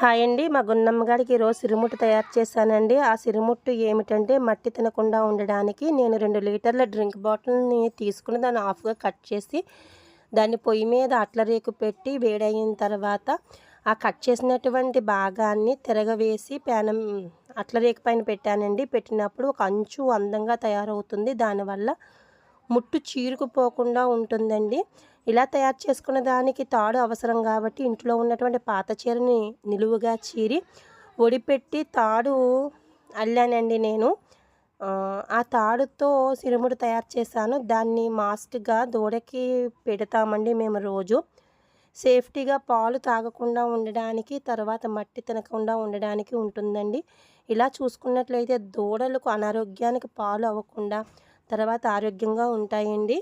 Hi అండి. మా గున్నమ్మ గారికి ఈరోజు సిరిముట్టు తయారు చేశానండి. ఆ సిరిముట్టు ఏమిటంటే మట్టి తినకుండా ఉండడానికి నేను రెండు లీటర్ల డ్రింక్ బాటిల్ని తీసుకుని దాన్ని హాఫ్గా కట్ చేసి దాన్ని పొయ్యి మీద అట్ల రేకు పెట్టి వేడయిన తర్వాత ఆ కట్ చేసినటువంటి భాగాన్ని తిరగవేసి పేనం అట్ల రేకు పైన పెట్టానండి. పెట్టినప్పుడు ఒక అంచు అందంగా తయారవుతుంది. దానివల్ల ముట్టు చీరుకుపోకుండా ఉంటుందండి. ఇలా తయారు చేసుకున్న దానికి తాడు అవసరం కాబట్టి ఇంట్లో ఉన్నటువంటి పాత చీరని నిలువుగా చీరి ఒడిపెట్టి తాడు అల్లానండి నేను. ఆ తాడుతో సిరుముడు తయారు చేశాను. దాన్ని మాస్క్గా దూడకి పెడతామండి మేము రోజు. సేఫ్టీగా పాలు తాగకుండా ఉండడానికి తర్వాత మట్టి తినకుండా ఉండడానికి ఉంటుందండి. ఇలా చూసుకున్నట్లయితే దూడలకు అనారోగ్యానికి పాలు అవ్వకుండా తర్వాత ఆరోగ్యంగా ఉంటాయండి.